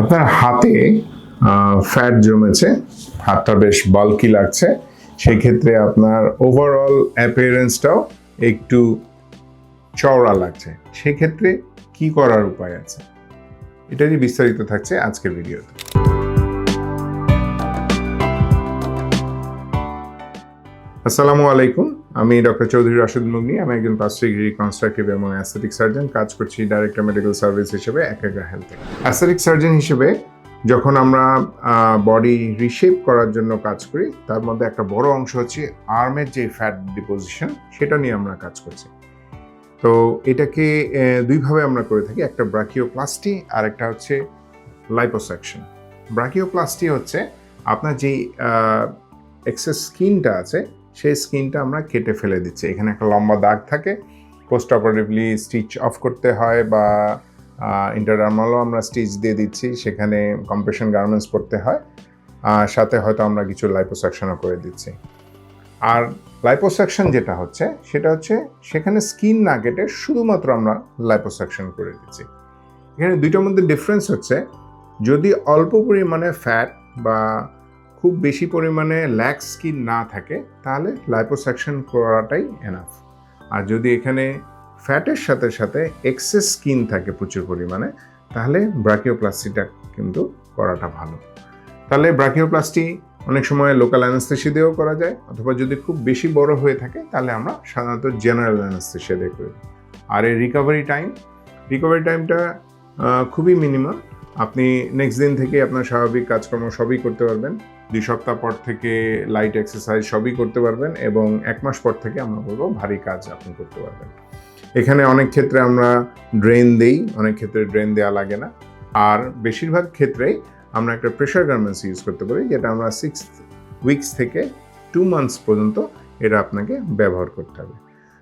আপনার হাতে ফ্যাট জমেছে, হাতটা বেশ বাল্কি লাগছে। সেই ক্ষেত্রে আপনার ওভারঅল অ্যাপিয়ারেন্সটাও একটু চওড়া লাগছে। সেক্ষেত্রে কি করার উপায় আছে? এটারই বিস্তারিত থাকছে আজকের ভিডিওতে আসসালামু আলাইকুম। আমি ডক্টর চৌধুরী রাশেদ মুগনি, আমি একজন প্লাস্টিক রিকনস্ট্রাকটিভ এবং অ্যাস্থেটিক সার্জন কাজ করছি ডাইরেক্টর মেডিকেল সার্ভিস হিসেবে একাগ্রা হেলথে অ্যাস্থেটিক সার্জন হিসেবে যখন আমরা বডি রিশেপ করার জন্য কাজ করি, তার মধ্যে একটা বড় অংশ হচ্ছে আর্মের যে ফ্যাট ডিপোজিশন সেটা নিয়ে আমরা কাজ করছি। তো এটাকে দুইভাবে আমরা করে থাকি, একটা ব্রাকিওপ্লাস্টি আর একটা হচ্ছে লাইপোসেকশন ব্রাকিওপ্লাস্টি হচ্ছে আপনার যেই এক্সেস স্কিনটা আছে সেই স্কিনটা আমরা কেটে ফেলে দিচ্ছি। এখানে একটা লম্বা দাগ থাকে। পোস্ট অপারেটিভলি স্টিচ অফ করতে হয় বা ইন্টারডার্মালও আমরা স্টিচ দিয়ে দিচ্ছি। সেখানে কম্প্রেশন গার্মেন্টস পরতে হয়। আর সাথে হয়তো আমরা কিছু লাইপোসেকশনও করে দিচ্ছি। আর লাইপোসেকশন যেটা হচ্ছে, সেটা হচ্ছে সেখানে স্কিন না কেটে শুধুমাত্র আমরা লাইপোসেকশন করে দিচ্ছি। এখানে দুইটার মধ্যে ডিফারেন্স হচ্ছে, যদি অল্প পরিমাণে ফ্যাট বা খুব বেশি পরিমাণে ল্যাক স্কিন না থাকে, তাহলে লাইপোসেকশন করাটাই এনাফ আর যদি এখানে ফ্যাটের সাথে সাথে এক্সেস স্কিন থাকে প্রচুর পরিমাণে, তাহলে ব্রাকিওপ্লাস্টিটা কিন্তু করাটা ভালো। তাহলে ব্রাকিওপ্লাস্টি অনেক সময় লোকাল অ্যানাস্থেসি দিয়েও করা যায়, অথবা যদি খুব বেশি বড় হয়ে থাকে, তাহলে আমরা সাধারণত জেনারেল অ্যানাস্থেসিয়া দিয়ে করি। আর এই রিকভারি টাইম রিকভারি টাইমটা খুবই মিনিমাম আপনি নেক্সট দিন থেকে আপনার স্বাভাবিক কাজকর্ম সবই করতে পারবেন। দুই সপ্তাহ পর থেকে লাইট এক্সারসাইজ সবই করতে পারবেন এবং এক মাস পর থেকে আমরা বলব ভারী কাজ আপনি করতে পারবেন। এখানে অনেক ক্ষেত্রে আমরা ড্রেন দেই, অনেক ক্ষেত্রে ড্রেন দেওয়া লাগে না। আর বেশিরভাগ ক্ষেত্রেই আমরা একটা প্রেশার গার্মেন্টস ইউজ করতে পারি, যেটা আমরা সিক্স উইকস থেকে টু মান্থস পর্যন্ত এটা আপনাকে ব্যবহার করতে হবে।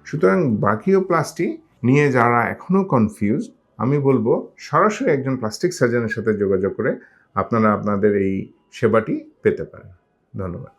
সুতরাং বাকিও প্লাস্টি নিয়ে যারা এখনও কনফিউজ আমি বলব, সরাসরি একজন প্লাস্টিক সার্জনের সাথে যোগাযোগ করে আপনারা আপনাদের এই সেবাটি পেতে পারেন। ধন্যবাদ।